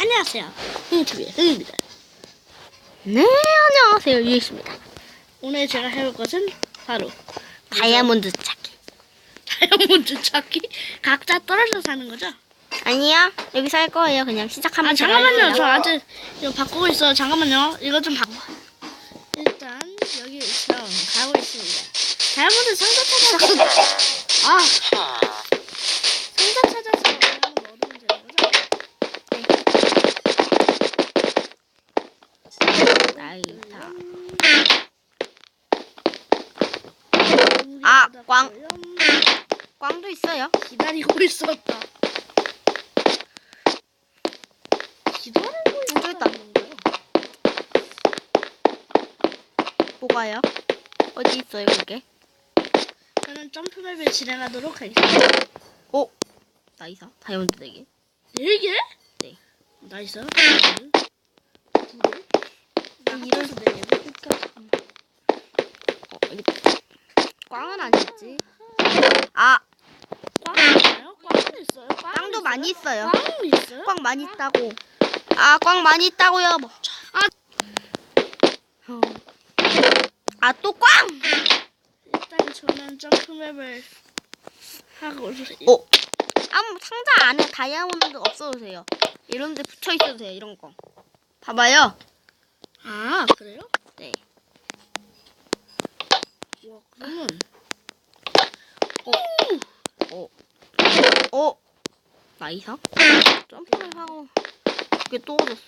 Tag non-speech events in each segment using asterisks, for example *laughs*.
안녕하세요. 흥TV의 흥입니다. 네, 안녕하세요. 유익입니다. 오늘 제가 해볼 것은 바로 다이아몬드 찾기. 다이아몬드 찾기. 각자 떨어져 사는 거죠? 아니야, 여기서 할 거예요. 그냥 시작하면 아, 잠깐만요. 저 아직 이거 바꾸고 있어요. 잠깐만요. 이거 좀 바꿔. 일단 여기 저 가고 있습니다. 다이아몬드 상자 찾아서 아 꽝. 꽝도 있어요. 기다리고 있었다. 기다리고 거요? 뭐가요? 어디 있어요, 그게? 저는 점프맵을 진행하도록 하겠습니다. 오! 어? 나이사. 다이아몬드 4개. 네 개? 네. 나이스. 두 개. 나 이런- 합쳐서 네 개. 꽝은 아니겠지. 아, 꽝 있어요? 꽝은 있어요? 꽝 꽝도 있어요? 많이 있어요. 꽝 있어요? 꽝 많이 있다고. 아, 꽝 많이 있다고요. 뭐. 아. 어. 아, 또 꽝! 일단 저는 점프맵을 하고 어. 아, 뭐 상자 안에 다이아몬드 없어도 돼요. 이런 데 붙여 있어도 돼요, 이런 거. 봐봐요. 아 그래요? 네. 와 그러면 어. 어. 나이사? 점프를 하고. 그게 또 얻었어.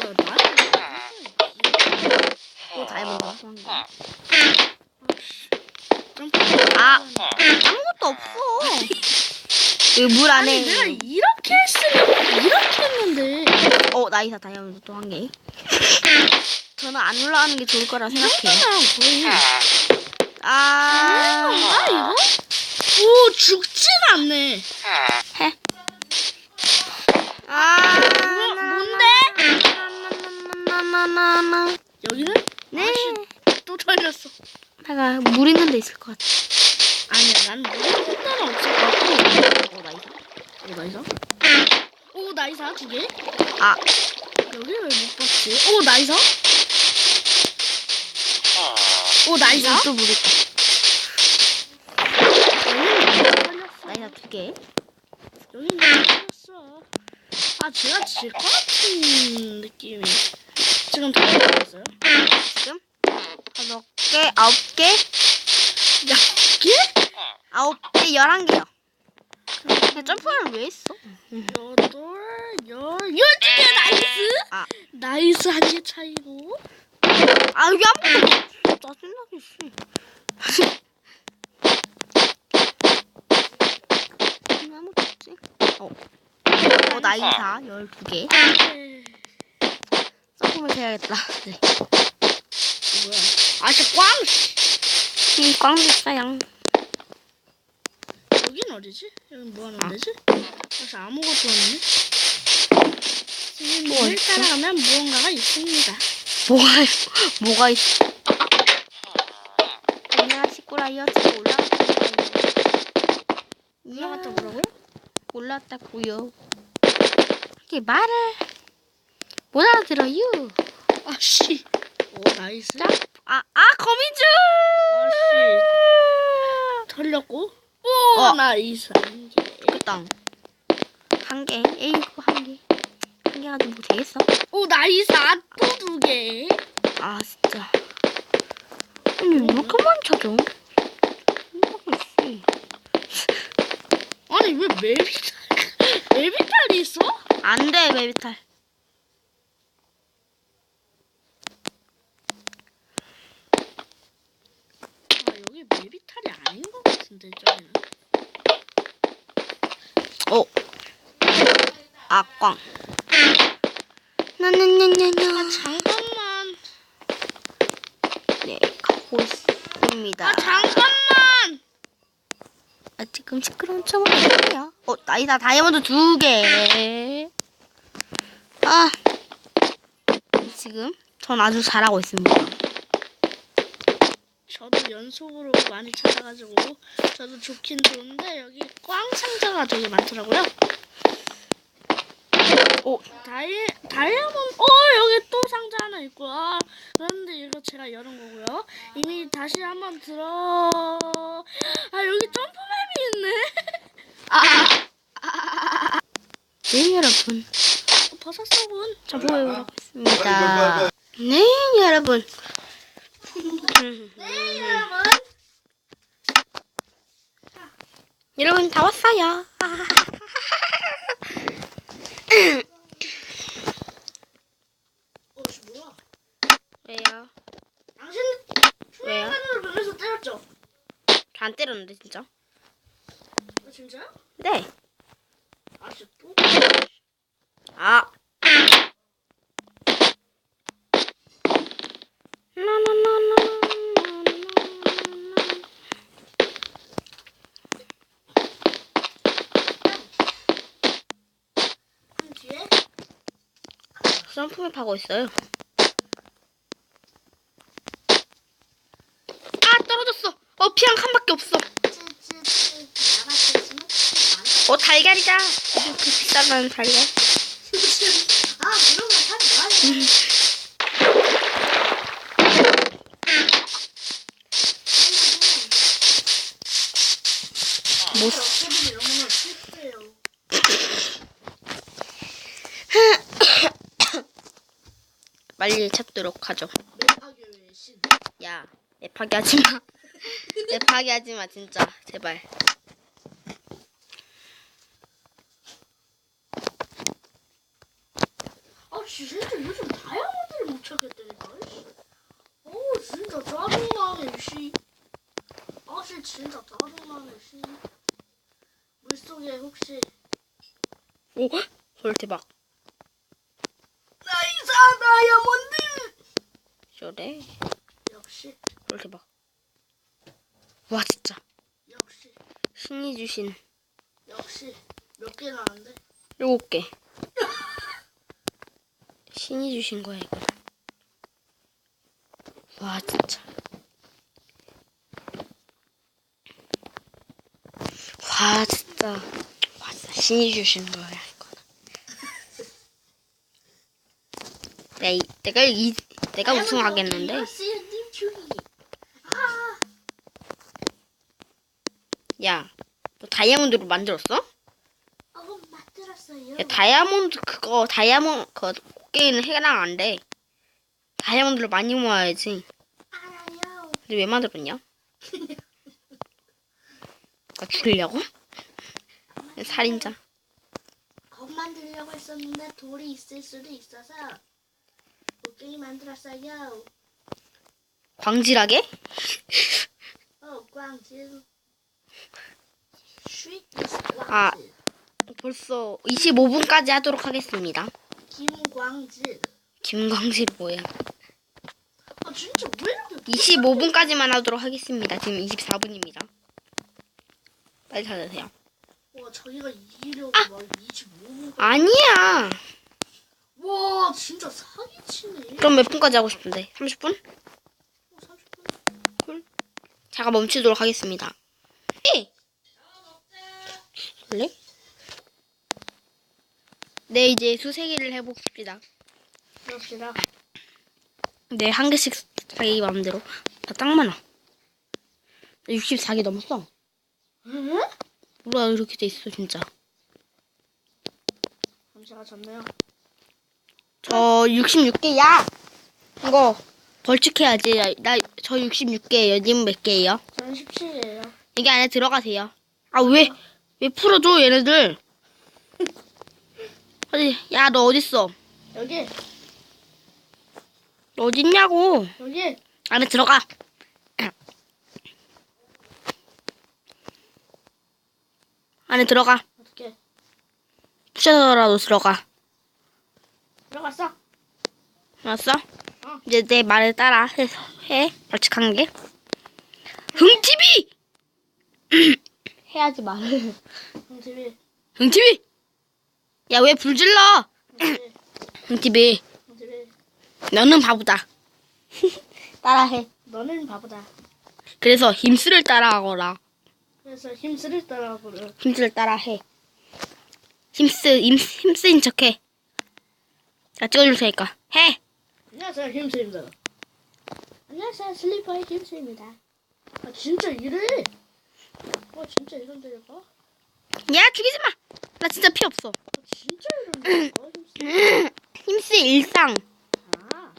야 나는 또 다이아몬드 한 개. 점프 아. 아무것도 없어. 여기 물 안에. 아니 내가 이렇게 했으면 이렇게 했는데 어, 나이사 다이아몬드 또 한 개. *laughs* 저는 안 올라가는 게 좋을 거라 생각해요. 죽진 않네. 해. 아. 뭐, 뭔데? 여기는 네. 또 털렸어. 내가 물 있는 데 있을 것 같아. 아니야 난 모르는 데는 없을 것 같고. 어, 나이사. 오 나이사. 오 나이사 두 개. 아. 여기 왜 못 봤지? 오 나이사. 오 나이사. 또물 있다. 여기는 털렸어. 나이사 두 개. 여기는 털렸어. 아 제가 질 것 같은 느낌이 지금 털렸어요. 지금 다섯 개, 아홉 개, 야 개? 아홉 개, 열한 개요. 근데 점프를 왜 했어? 여덟, 열, 열두 개 나이스. 아. 나이스 한 개 차이고. 아 여기. 짜증나게 씨. 여기 아무것도 없지? 어. 어 나이사 열두 개. 네. 점프를 해야겠다. 네. 뭐야? 아, 저 꽝! 이 꽝도 있어요. 여긴 어디지? 여긴 뭐 하는 데지? 사실 아무것도 없네. 지금 물 있어? 따라가면 무언가가 있습니다. 뭐가 뭐가 있어? 안녕하시구라요. 제가 올라왔다고요. 올라갔다 뭐라고요? 올라왔다고요. 이게 말을 못 알아들어요. 아씨. 오, 나이스. 자, 아, 아 거미줄. 아씨. 털렸고. 오, 어. 나이스. 그땅 한 개, 에이구 한 개. 한 개 가지고 뭐 되겠어? 오, 나이스. 아, 또두 개. 아 진짜. 아니 왜 이렇게만 찾아? 씨. 아니, 왜 맵이탈, 맵이탈이 있어? 안돼 베비탈. 아, 여기 맵이탈이 아닌 것 같은데, 저기는. 어. 아꽝. 나나나나나. 아, 잠깐만. 네 가고 있습니다. 아, 잠깐만. 아, 지금 시끄러운 척을 해요. 어, 나이다 다이아몬드 두 개. 아, 지금 전 아주 잘하고 있습니다. 저도 연속으로 많이 찾아가지고 저도 좋긴 좋은데 여기 꽝 상자가 되게 많더라고요. 오, 다이 다이아몬드 어 여기 또 상자 하나 있고 아 그런데 이거 제가 열은 거고요 이미 다시 한번 들어 아 여기 점프맵 이 있네 네, 여러분. 어, 버섯 썩은 잡아보도록 하겠습니다. 네, 여러분. 네 여러분 여러분, 다 왔어요. 왜요? 당신 왜요? 때렸죠 저안 때렸는데, 진짜. 진짜? 네. 아직도? 아. 선풍을 파고 있어요. 아 떨어졌어. 어 피 한 칸밖에 없어. 어 달걀이다. 이거 비싼 달걀. 아 그런 사지 마. 못. 뭐? *coughs* 빨리 찾도록 하죠. 애파게 하지 마. *laughs* 애파게 하지 마, 진짜. 제발. 요즘 다이아몬드를 못 찾겠다니까 어 진짜 짜증나네 씨. 아씨 진짜 짜증나네 씨. 물속에 혹시 오, 헐 대박. 나이사 다이아몬드! 저래. 역시. 헐 대박. 와 진짜. 역시. 신이 주신 역시. 몇 개 나는데? 일곱 개. 신이 주신 거야 이거. 와 진짜. 와 진짜. 와 진짜 신이 주신 거야 이거는. 내가 이, 내가 이 내가 우승하겠는데. 아 야, 너 다이아몬드로 만들었어? 어, 만들었어요 야, 다이아몬드 그거 다이아몬드 그 곡괭이는 해당 안 돼. 다이아몬드를 많이 모아야지. 알아요 근데 왜 만들었냐? 나 *laughs* 죽이려고? 살인자. 겁 만들려고 했었는데 돌이 있을 수도 있어서 곡괭이 만들었어요. 광질하게? 어, 광질. 아. 벌써 25분까지 하도록 하겠습니다. 김광질. 김광질 뭐야? 아, 진짜 왜 이렇게 25분까지만 하도록 하겠습니다. 지금 24분입니다. 빨리 찾으세요. 와, 자기가 이기려고 막 25분. 아니야. 와, 진짜 사기치네. 그럼 몇 분까지 하고 싶은데? 30분? 어, 30분. 제가 멈추도록 하겠습니다. 네. 원래? 네, 이제 수세기를 해봅시다. 그럽시다. 네, 한 개씩 자기 마음대로. 나 딱 많아. 나 64개 넘었어. 응? 뭐야, 이렇게 돼 있어, 진짜. 제가 졌네요. 저 66개야. 이거 벌칙해야지. 나 저 66개예요. 님 몇 개예요? 저는 17이에요. 여기 안에 들어가세요. 아, 왜, 왜 풀어줘, 얘네들. 어디, 야, 너 어딨어? 여기, 너 어딨냐고. 여기. 안에 들어가. 안에 들어가. 어떻게? 부셔서라도 들어가. 들어갔어? 알았어? 어. 이제 내 말을 따라 해서 해. 벌칙한 게. 흥TV! 해야지 말을. *laughs* TV. 흥TV! 야, 왜 불 질러? TV. 흥TV. TV. 너는 바보다. *laughs* 따라해. 너는 바보다. 그래서 힘쓰를 따라하거라. 그래서 힘쓰를 따라하고를. 힘쓰를 따라해. 힘쓰, 힘, 힘쓰인 척해. 나 찍어줄 테니까. 해! 안녕하세요 김수입니다. 안녕하세요 슬리퍼의 김수입니다. 아 진짜 이래? 아 진짜 이런다니까? 야, 죽이지 마! 나 진짜 피 없어. 아 진짜 김수. 힘쓰의 일상. 아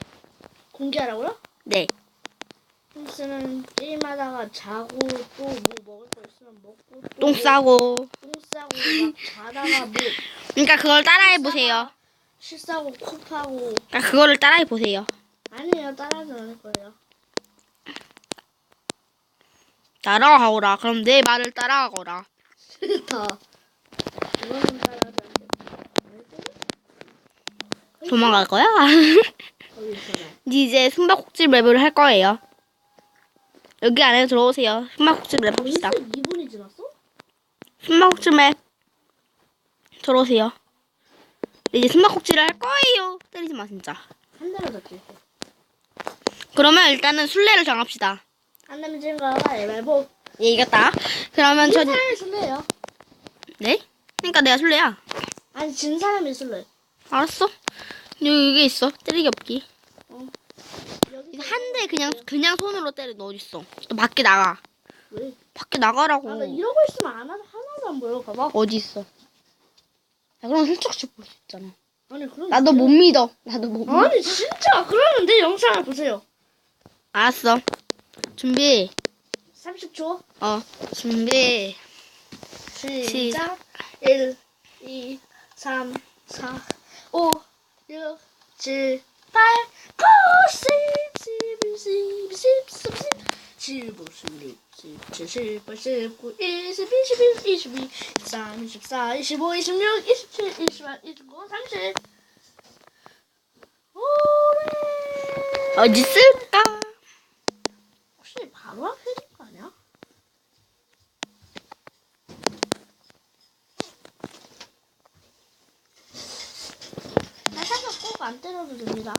공개하라고요? 네. 김수는 게임하다가 자고 또 뭐 먹을 거 있으면 먹고 또 똥 뭐 싸고. 똥 싸고 막 자다가 뭐 그러니까 그걸 따라해 보세요. 실 싸고 코 파고 그러니까 그거를 따라해 보세요. 아니에요 따라하지 않을 거예요. 따라하거라. 그럼 내 말을 따라하거라. 싫다. 이거는 따라하지 않겠다. 도망갈 거야? 거기 *laughs* 있어라. 이제 숨바꼭질 맵을 할 거예요. 여기 안에 들어오세요. 숨바꼭질 맵 봅시다. 2분이 지났어? 숨바꼭질 맵 들어오세요. 이제 숨바꼭질을 할 거예요. 때리지 마 진짜. 한 대로 잡지. 그러면 일단은 술래를 정합시다. 안 지금 가봐. 말보. 얘 이겼다. 그러면 진저 사람이 술래요. 네? 그러니까 내가 술래야. 아니 진 사람이 술래. 알았어. 여기 이게 있어. 때리기 없기. 여기 한대 그냥 그냥 손으로 때려 너 어딨어? 너 밖에 나가. 왜? 밖에 나가라고. 아, 나 이러고 있으면 안 하나 하나도 안 보여. 봐봐. 어디 있어? 야 그럼 훌쩍 볼수 있잖아. 아니 그럼. 나도 못 믿어. 나도 못 믿어. 아니 진짜 그러면 내 영상을 보세요. 알았어. 준비. 30초. 어. 준비. Siga il i sam sa o yo ci par ko si si si si si si 是不是你？是只是不是不一是比是比一是比三一十三一十五一十六一十七一十八一十九三十。Oley! Acısın. Aa. 때려도 됩니다.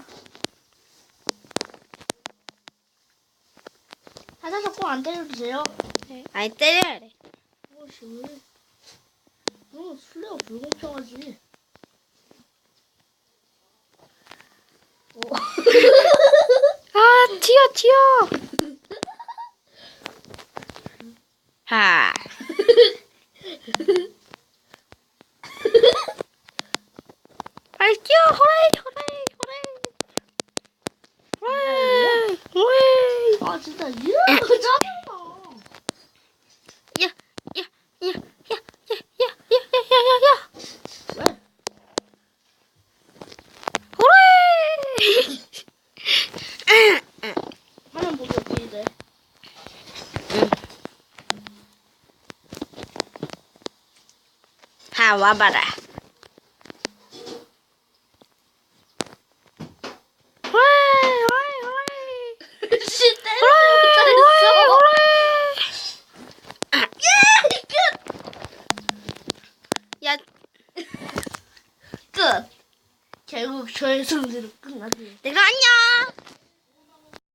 살짝 꼭안 때려도 돼요. 아니 때려야 돼. 오씨 왜? 너무 술래가 불공평하지. 오. *laughs* 아 튀어 튀어. 하. 빨리 뛰어 호레이 호레이 호레이 아 진짜 돼? 다 와봐라